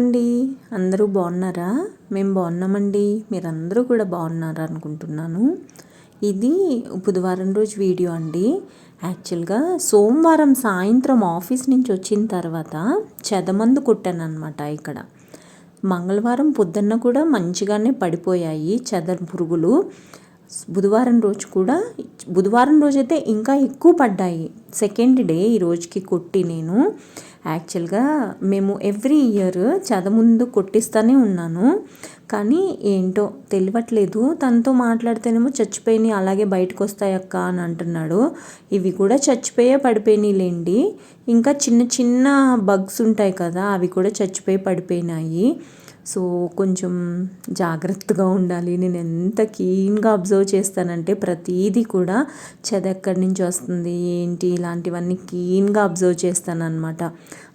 అండి అందరూ బాగున్నారా? మేము బాగున్నామండి. మీరందరూ కూడా బాగున్నారా అనుకుంటున్నాను. ఇది బుధవారం రోజు వీడియో అండి. యాక్చువల్గా సోమవారం సాయంత్రం ఆఫీస్ నుంచి వచ్చిన తర్వాత చెదమందు కొట్టాను అనమాట ఇక్కడ. మంగళవారం పొద్దున్న కూడా మంచిగానే పడిపోయాయి చెద పురుగులు. బుధవారం రోజు కూడా బుధవారం రోజైతే ఇంకా ఎక్కువ పడ్డాయి. సెకండ్ డే ఈ రోజుకి కొట్టి నేను. యాక్చువల్గా మేము ఎవ్రీ ఇయర్ చదముందు కొట్టిస్తూనే ఉన్నాను. కానీ ఏంటో తెలియట్లేదు తనతో మాట్లాడితేనేమో చచ్చిపోయినాయి అలాగే బయటకు వస్తాయి అక్క అని అంటున్నాడు. ఇవి కూడా చచ్చిపోయే పడిపోయినాయిలేండి. ఇంకా చిన్న చిన్న బగ్స్ ఉంటాయి కదా అవి కూడా చచ్చిపోయి పడిపోయినాయి. సో కొంచెం జాగ్రత్తగా ఉండాలి. నేను ఎంత క్లీన్గా అబ్జర్వ్ చేస్తానంటే ప్రతీది కూడా చెద ఎక్కడి నుంచి వస్తుంది ఏంటి ఇలాంటివన్నీ క్లీన్గా అబ్జర్వ్ చేస్తాను అనమాట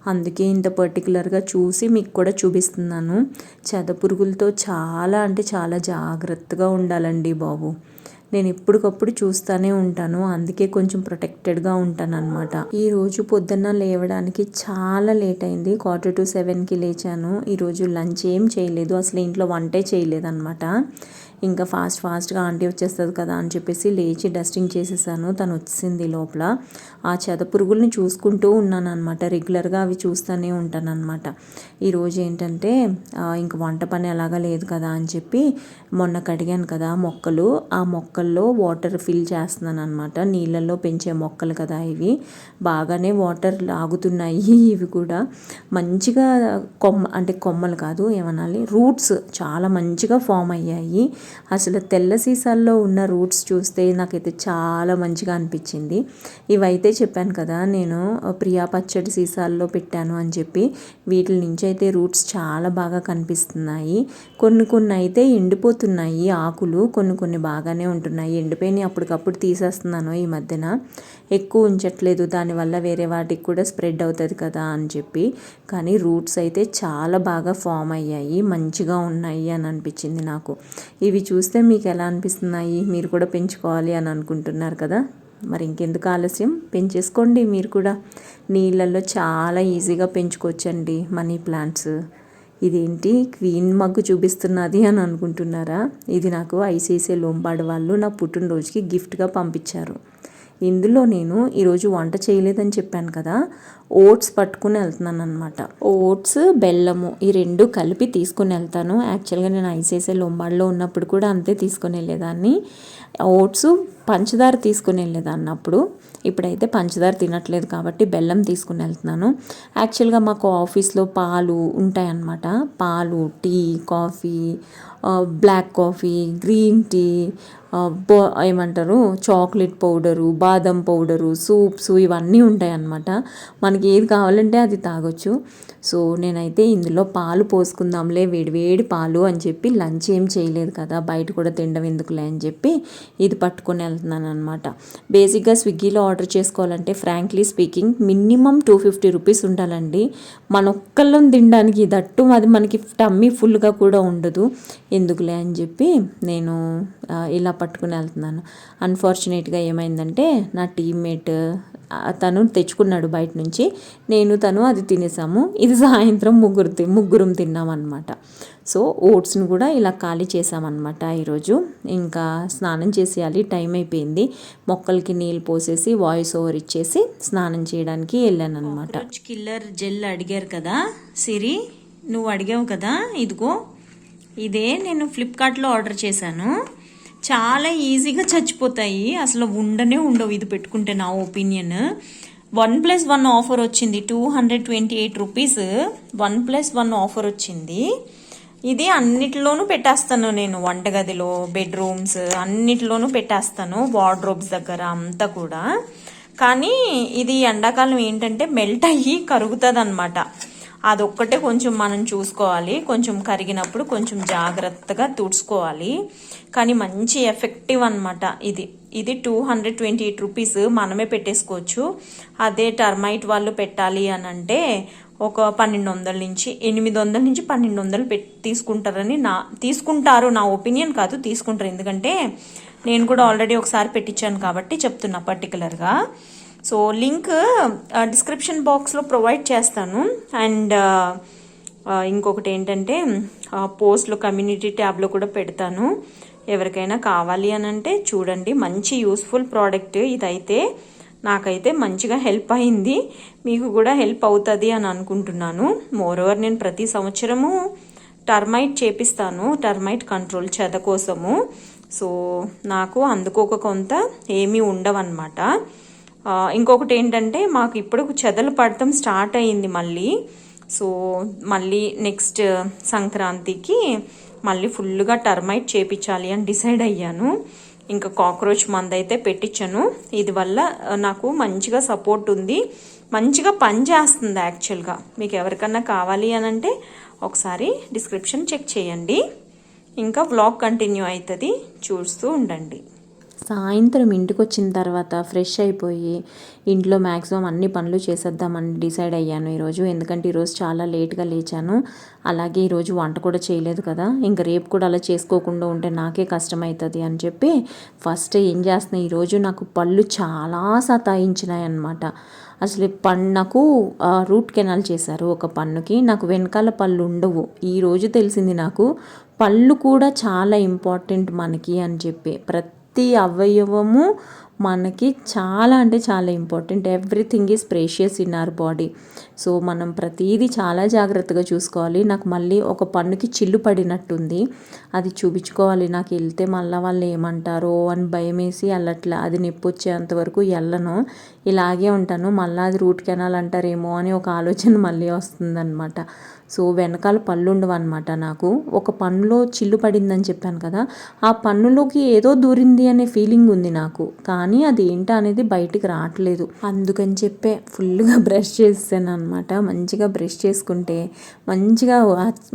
అందుకే ఇంత పర్టికులర్గా చూసి మీకు కూడా చూపిస్తున్నాను. చెద పురుగులతో చాలా అంటే చాలా జాగ్రత్తగా ఉండాలండి బాబు. నేను ఎప్పటికప్పుడు చూస్తూనే ఉంటాను. అందుకే కొంచెం ప్రొటెక్టెడ్గా ఉంటాను అనమాట ఈరోజు పొద్దున్న లేవడానికి చాలా లేట్ అయింది. క్వార్టర్ టు సెవెన్కి లేచాను. ఈరోజు లంచ్ ఏం చేయలేదు. అసలు ఇంట్లో వంటే చేయలేదు అనమాట ఇంకా ఫాస్ట్ ఫాస్ట్గా ఆంటీ వచ్చేస్తుంది కదా అని చెప్పేసి లేచి డస్టింగ్ చేసేసాను. తను వచ్చింది లోపల. ఆ చెద పురుగుల్ని చూసుకుంటూ ఉన్నాను అనమాట రెగ్యులర్గా అవి చూస్తూనే ఉంటాను అనమాట ఈరోజు ఏంటంటే ఇంక వంట పని అలాగా లేదు కదా అని చెప్పి మొన్న కడిగాను కదా మొక్కలు. ఆ మొక్కల్లో వాటర్ ఫిల్ చేస్తున్నాను అనమాట నీళ్ళల్లో పెంచే మొక్కలు కదా ఇవి. బాగానే వాటర్ లాగుతున్నాయి ఇవి కూడా. మంచిగా కొమ్మ అంటే కొమ్మలు కాదు ఏమనాలి రూట్స్ చాలా మంచిగా ఫామ్ అయ్యాయి. అసలు తెల్ల సీసాల్లో ఉన్న రూట్స్ చూస్తే నాకైతే చాలా మంచిగా అనిపించింది. ఇవైతే చెప్పాను కదా నేను ప్రియా పచ్చడి సీసాల్లో పెట్టాను అని చెప్పి వీటి నుంచి అయితే రూట్స్ చాలా బాగా కనిపిస్తున్నాయి. కొన్ని కొన్ని అయితే ఎండిపోతున్నాయి ఆకులు కొన్ని కొన్ని బాగానే ఉంటున్నాయి. ఎండిపోయినాయి అప్పటికప్పుడు తీసేస్తున్నాను ఈ మధ్యన. ఎక్కువ ఉంచట్లేదు. దానివల్ల వేరే వాటికి కూడా స్ప్రెడ్ అవుతుంది కదా అని చెప్పి. కానీ రూట్స్ అయితే చాలా బాగా ఫామ్ అయ్యాయి. మంచిగా ఉన్నాయి అని అనిపించింది నాకు. ఇవి చూస్తే మీకు ఎలా అనిపిస్తున్నాయి? మీరు కూడా పెంచుకోవాలి అని అనుకుంటున్నారు కదా? మరి ఇంకెందుకు ఆలస్యం? పెంచేసుకోండి. మీరు కూడా నీళ్ళల్లో చాలా ఈజీగా పెంచుకోవచ్చండి మనీ ప్లాంట్స్. ఇదేంటి? క్వీన్ మగ్గు చూపిస్తున్నది అని అనుకుంటున్నారా? ఇది నాకు ఐసీసీ లోంబాడు వాళ్ళు నా పుట్టినరోజుకి గిఫ్ట్గా పంపించారు. ఇందులో నేను ఈరోజు వంట చేయలేదని చెప్పాను కదా ఓట్స్ పట్టుకుని వెళ్తున్నాను అనమాట ఓట్స్ బెల్లము ఈ రెండు కలిపి తీసుకుని వెళ్తాను. యాక్చువల్గా నేను ఐసీఐసీఐ లొంబాడిలో ఉన్నప్పుడు కూడా అంతే తీసుకుని వెళ్ళేదాన్ని. ఓట్స్ పంచదార తీసుకుని వెళ్ళేదాన్ని అప్పుడు. ఇప్పుడైతే పంచదార తినట్లేదు కాబట్టి బెల్లం తీసుకుని వెళ్తున్నాను. యాక్చువల్గా మాకు ఆఫీస్లో పాలు ఉంటాయన్నమాట. పాలు tea coffee black coffee green tea ఏమంటారు చాక్లెట్ పౌడరు బాదం పౌడరు సూప్స్ ఇవన్నీ ఉంటాయి అన్నమాట మనకి ఏది కావాలంటే అది తాగొచ్చు. సో నేనైతే ఇందులో పాలు పోసుకుందాంలే వేడివేడి పాలు అని చెప్పి లంచ్ ఏం చేయలేదు కదా బయట కూడా తినడం ఎందుకులే అని చెప్పి ఇది పట్టుకొని వెళ్తున్నాను అనమాట బేసిక్గా స్విగ్గీలో ఆర్డర్ చేసుకోవాలంటే frankly speaking minimum two fifty rupees ఉండాలండి. మన ఒక్కళ్ళం తినడానికి దట్టు అది మనకి టమ్మీ ఫుల్గా కూడా ఉండదు. ఎందుకులే అని చెప్పి నేను ఇలా పట్టుకుని వెళ్తున్నాను. అన్ఫార్చునేట్గా ఏమైందంటే నా టీమ్మేట్ తను తెచ్చుకున్నాడు బయట నుంచి. నేను తను అది తినేసాము. ఇది సాయంత్రం ముగ్గురు ముగ్గురం తిన్నామన్నమాట. సో ఓట్స్ని కూడా ఇలా ఖాళీ చేసామన్నమాట ఈరోజు. ఇంకా స్నానం చేసేయాలి టైం అయిపోయింది. మొక్కలకి నీళ్ళు పోసేసి వాయిస్ ఓవర్ ఇచ్చేసి స్నానం చేయడానికి వెళ్ళాను అనమాట కిల్లర్ జెల్ అడిగారు కదా సిరి? నువ్వు అడిగావు కదా ఇదిగో. ఇదే నేను ఫ్లిప్కార్ట్లో ఆర్డర్ చేశాను. చాలా ఈజీగా చచ్చిపోతాయి. అసలు ఉండనే ఉండవు ఇది పెట్టుకుంటే నా opinion one plus one offer వచ్చింది. Two hundred twenty eight rupees one plus one offer వచ్చింది. ఇది అన్నిటిలోనూ పెట్టేస్తాను నేను. వంటగదిలో బెడ్రూమ్స్ అన్నిటిలోనూ పెట్టేస్తాను. వార్డ్రోబ్స్ దగ్గర అంతా కూడా. కానీ ఇది ఎండాకాలం ఏంటంటే మెల్ట్ అయ్యి కరుగుతుంది అనమాట అదొక్కటే కొంచెం మనం చూసుకోవాలి. కొంచెం కరిగినప్పుడు కొంచెం జాగ్రత్తగా తుడుచుకోవాలి. కానీ మంచి ఎఫెక్టివ్ అనమాట ఇది. ఇది two hundred twenty eight rupees మనమే పెట్టేసుకోవచ్చు. అదే టర్మైట్ వాళ్ళు పెట్టాలి అని అంటే ఒక పన్నెండు వందల నుంచి ఎనిమిది వందల నుంచి పన్నెండు వందలు పెట్టి తీసుకుంటారని నా తీసుకుంటారు. నా ఒపీనియన్ కాదు తీసుకుంటారు. ఎందుకంటే నేను కూడా ఆల్రెడీ ఒకసారి పెట్టించాను కాబట్టి చెప్తున్నా పర్టికులర్గా. సో లింక్ డిస్క్రిప్షన్ బాక్స్లో ప్రొవైడ్ చేస్తాను. అండ్ uh, uh, ఇంకొకటి ఏంటంటే పోస్ట్లు పోస్ట్లో కమ్యూనిటీ ట్యాబ్లో కూడా పెడతాను. ఎవరికైనా కావాలి అని అంటే చూడండి. మంచి యూస్ఫుల్ ప్రోడక్ట్ ఇదైతే నాకైతే మంచిగా హెల్ప్ అయింది. మీకు కూడా హెల్ప్ అవుతుంది అని అనుకుంటున్నాను. మోరోవర్ నేను ప్రతి సంవత్సరము టర్మైట్ చేపిస్తాను. టర్మైట్ కంట్రోల్ చెద కోసము. సో నాకు అందుకోక కొంత ఏమీ ఉండవన్నమాట. ఇంకొకటి ఏంటంటే మాకు ఇప్పుడు చెదలు పడటం స్టార్ట్ అయ్యింది మళ్ళీ. సో మళ్ళీ నెక్స్ట్ సంక్రాంతికి మళ్ళీ ఫుల్గా టర్మైట్ చేపించాలి అని డిసైడ్ అయ్యాను. ఇంకా కాక్రోచ్ మందైతే అయితే పెట్టించాను. ఇది వల్ల నాకు మంచిగా సపోర్ట్ ఉంది. మంచిగా పని చేస్తుంది యాక్చువల్గా. మీకు ఎవరికన్నా కావాలి అని అంటే ఒకసారి డిస్క్రిప్షన్ చెక్ చేయండి. ఇంకా వ్లాగ్ కంటిన్యూ అవుతుంది. చూస్తూ ఉండండి. సాయంత్రం ఇంటికి వచ్చిన తర్వాత ఫ్రెష్ అయిపోయి ఇంట్లో మ్యాక్సిమం అన్ని పనులు చేసేద్దామని డిసైడ్ అయ్యాను ఈరోజు. ఎందుకంటే ఈరోజు చాలా లేట్గా లేచాను. అలాగే ఈరోజు వంట కూడా చేయలేదు కదా. ఇంకా రేపు కూడా అలా చేసుకోకుండా ఉంటే నాకే కష్టమవుతుంది అని చెప్పి ఫస్ట్ ఏం చేస్తున్నా ఈరోజు నాకు పళ్ళు చాలా సతాయించినాయి అన్నమాట అసలు పన్నుకు రూట్ కెనాల్ చేశారు ఒక పన్నుకి. నాకు వెనకాల పళ్ళు ఉండవు. ఈరోజు తెలిసింది నాకు పళ్ళు కూడా చాలా ఇంపార్టెంట్ మనకి అని చెప్పి. ప్రతి ప్రతి అవయవము మనకి చాలా అంటే చాలా important everything is precious in our body so మనం ప్రతిదీ చాలా జాగ్రత్తగా చూసుకోవాలి. నాకు మళ్ళీ ఒక పన్నుకి చిల్లు పడినట్టుంది. అది చూపించుకోవాలి. నాకు వెళ్తే మళ్ళీ వాళ్ళు ఏమంటారో అని భయం వేసి వెళ్ళట్లే అది నొప్పి వచ్చేంత వరకు వెళ్ళను. ఇలాగే ఉంటాను. మళ్ళీ అది రూట్ కెనాల్ అంటారేమో అని ఒక ఆలోచన మళ్ళీ వస్తుందన్నమాట. సో వెనకాల పళ్ళు ఉండవన్నమాట నాకు. ఒక పన్నులో చిల్లు పడిందని చెప్పాను కదా ఆ పన్నులోకి ఏదో దూరింది అనే ఫీలింగ్ ఉంది నాకు. కానీ అది ఏంటో అనేది బయటికి రావట్లేదు. అందుకని చెప్పే ఫుల్గా బ్రష్ చేసాను అనమాట మంచిగా బ్రష్ చేసుకుంటే మంచిగా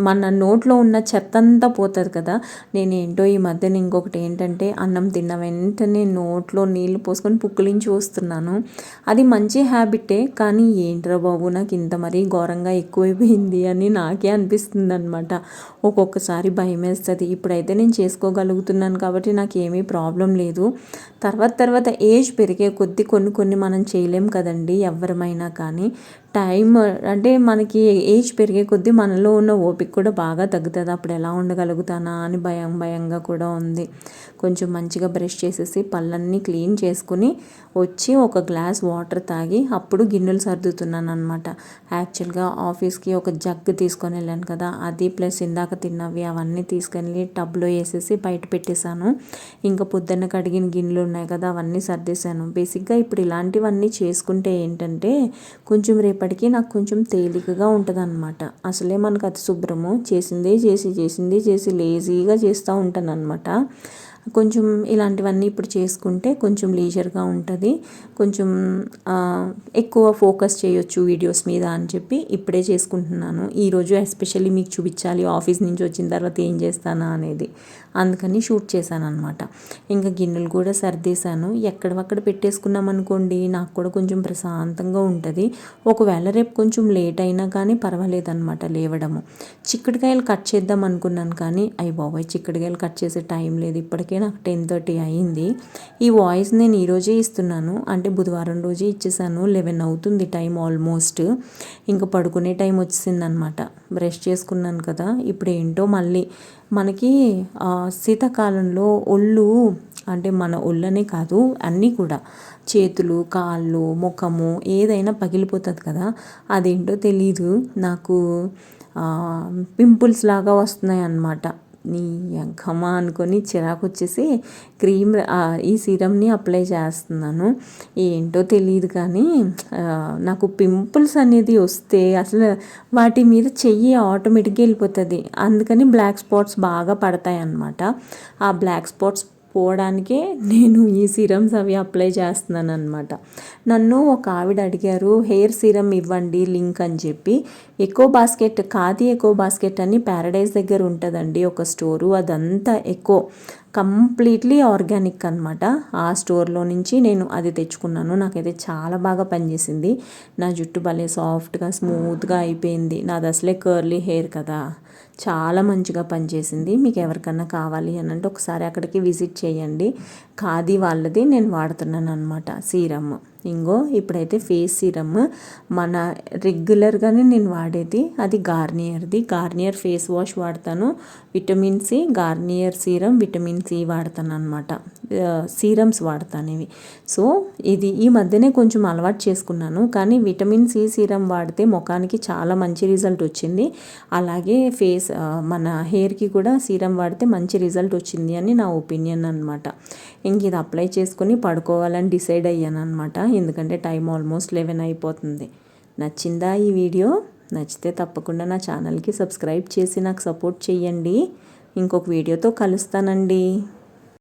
మన నోట్లో ఉన్న చెత్త అంతా పోతుంది కదా. నేను ఏంటో ఈ మధ్యన ఇంకొకటి ఏంటంటే అన్నం తిన్న వెంటనే నోట్లో నీళ్ళు పోసుకొని పుక్కిలించి వస్తున్నాను. అది మంచి హ్యాబిటే కానీ ఏంట్రా బాబు నాకు ఇంత మరీ ఘోరంగా ఎక్కువైపోయింది అని నాకే అనిపిస్తుంది అనమాట ఒక్కొక్కసారి భయం వేస్తుంది ఇప్పుడైతే నేను చేసుకోగలుగుతున్నాను కాబట్టి నాకు ఏమీ ప్రాబ్లం లేదు. తర్వాత తర్వాత ఏజ్ పెరిగే కొద్దీ కొన్ని కొన్ని మనం చేయలేం కదండి ఎవరమైనా కానీ. టైం అంటే మనకి ఏజ్ పెరిగే కొద్దీ మనలో ఉన్న ఓపిక కూడా బాగా తగ్గుతుంది. అప్పుడు ఎలా ఉండగలుగుతానా అని భయం భయంగా కూడా ఉంది. కొంచెం మంచిగా బ్రష్ చేసేసి పళ్ళన్నీ క్లీన్ చేసుకుని వచ్చి ఒక గ్లాస్ వాటర్ తాగి అప్పుడు గిన్నెలు సర్దుతున్నాను అనమాట యాక్చువల్గా ఆఫీస్కి ఒక జగ్ తీసుకొని వెళ్ళాను కదా అది ప్లస్ ఇందాక తిన్నవి అవన్నీ తీసుకెళ్ళి టబ్లో వేసేసి బయట పెట్టేశాను. ఇంకా పొద్దున్న కడిగిన గిన్నెలు ఉన్నాయి కదా అవన్నీ సర్దేశాను. బేసిక్గా ఇప్పుడు ఇలాంటివన్నీ చేసుకుంటే ఏంటంటే కొంచెం రేపు రేపటికి నాకు కొంచెం తేలికగా ఉంటుంది అనమాట అసలే మనకు అతి శుభ్రము. చేసిందే చేసి చేసిందే చేసి లేజీగా చేస్తూ ఉంటాను అనమాట కొంచెం ఇలాంటివన్నీ ఇప్పుడు చేసుకుంటే కొంచెం లీజర్గా ఉంటుంది. కొంచెం ఎక్కువ ఫోకస్ చేయొచ్చు వీడియోస్ మీద అని చెప్పి ఇప్పుడే చేసుకుంటున్నాను. ఈరోజు ఎస్పెషల్లీ మీకు చూపించాలి ఆఫీస్ నుంచి వచ్చిన తర్వాత ఏం చేస్తానా అనేది. అందుకని షూట్ చేశాను అనమాట ఇంకా గిన్నెలు కూడా సర్దేశాను. ఎక్కడవక్కడ పెట్టేసుకున్నాం అనుకోండి నాకు కూడా కొంచెం ప్రశాంతంగా ఉంటుంది. ఒకవేళ రేపు కొంచెం లేట్ అయినా కానీ పర్వాలేదన్నమాట లేవడము. చిక్కుడుకాయలు కట్ చేద్దాం అనుకున్నాను కానీ అయ్యి బాబాయ్ చిక్కుడుకాయలు కట్ చేసే టైం లేదు. ఇప్పటికి నాకు టెన్ థర్టీ అయింది. ఈ వాయిస్ నేను ఈరోజే ఇస్తున్నాను. అంటే బుధవారం రోజే ఇచ్చేసాను. లెవెన్ అవుతుంది టైం ఆల్మోస్ట్. ఇంకా పడుకునే టైం వచ్చింది అనమాట బ్రష్ చేసుకున్నాను కదా. ఇప్పుడు ఏంటో మళ్ళీ మనకి శీతాకాలంలో ఒళ్ళు అంటే మన ఒళ్ళనే కాదు అన్నీ కూడా. చేతులు కాళ్ళు ముఖము ఏదైనా పగిలిపోతుంది కదా. అదేంటో తెలీదు. నాకు పింపుల్స్ లాగా వస్తున్నాయి అన్నమాట నీ ఎంకమ్మ అనుకొని చిరాకు వచ్చేసి క్రీమ్ ఈ సీరమ్ని అప్లై చేస్తున్నాను. ఏంటో తెలియదు కానీ నాకు పింపుల్స్ అనేది వస్తే అసలు వాటి మీద చెయ్యి ఆటోమేటిక్గా వెళ్ళిపోతుంది. అందుకని బ్లాక్ స్పాట్స్ బాగా పడతాయి అన్నమాట ఆ బ్లాక్ స్పాట్స్ పోవడానికే నేను ఈ సీరమ్స్ అవి అప్లై చేస్తున్నాను అనమాట నన్ను ఒక ఆవిడ అడిగారు హెయిర్ సీరం ఇవ్వండి లింక్ అని చెప్పి. Eco basket Khadi eco basket అని ప్యారడైజ్ దగ్గర ఉంటుందండి ఒక స్టోరు. అదంతా ఎకో కంప్లీట్లీ ఆర్గానిక్ అనమాట ఆ స్టోర్లో నుంచి నేను అది తెచ్చుకున్నాను. నాకైతే చాలా బాగా పనిచేసింది. నా జుట్టు భలే సాఫ్ట్గా స్మూత్గా అయిపోయింది. నాది అసలే కర్లీ హెయిర్ కదా. చాలా మంచిగా పనిచేసింది. మీకు ఎవరికన్నా కావాలి అని అంటే ఒకసారి అక్కడికి విజిట్ చేయండి. ఖాదీ వాళ్ళది నేను వాడుతున్నాను అనమాట సీరమ్. ఇంగో ఇప్పుడైతే ఫేస్ సీరమ్. మన రెగ్యులర్గానే నేను వాడేది. అది గార్నియర్ది. గార్నియర్ ఫేస్ వాష్ వాడతాను. Vitamin C Garnier serum vitamin C వాడతాను అనమాట సీరమ్స్ వాడతాను ఇవి. సో ఇది ఈ మధ్యనే కొంచెం అలవాటు చేసుకున్నాను. కానీ విటమిన్ సి సీరం వాడితే ముఖానికి చాలా మంచి రిజల్ట్ వచ్చింది. అలాగే ఫేస్ మన హెయిర్కి కూడా సీరం వాడితే మంచి రిజల్ట్ వచ్చింది అని నా ఒపీనియన్ అనమాట ఇంక ఇది అప్లై చేసుకుని పడుకోవాలని డిసైడ్ అయ్యాను అనమాట ఎందుకంటే టైం ఆల్మోస్ట్ లెవెన్ అయిపోతుంది. నచ్చిందా ఈ వీడియో? నచ్చితే తప్పకుండా నా ఛానల్కి సబ్స్క్రైబ్ చేసి నాకు సపోర్ట్ చేయండి ఇంకొక వీడియోతో కలుస్తానండి.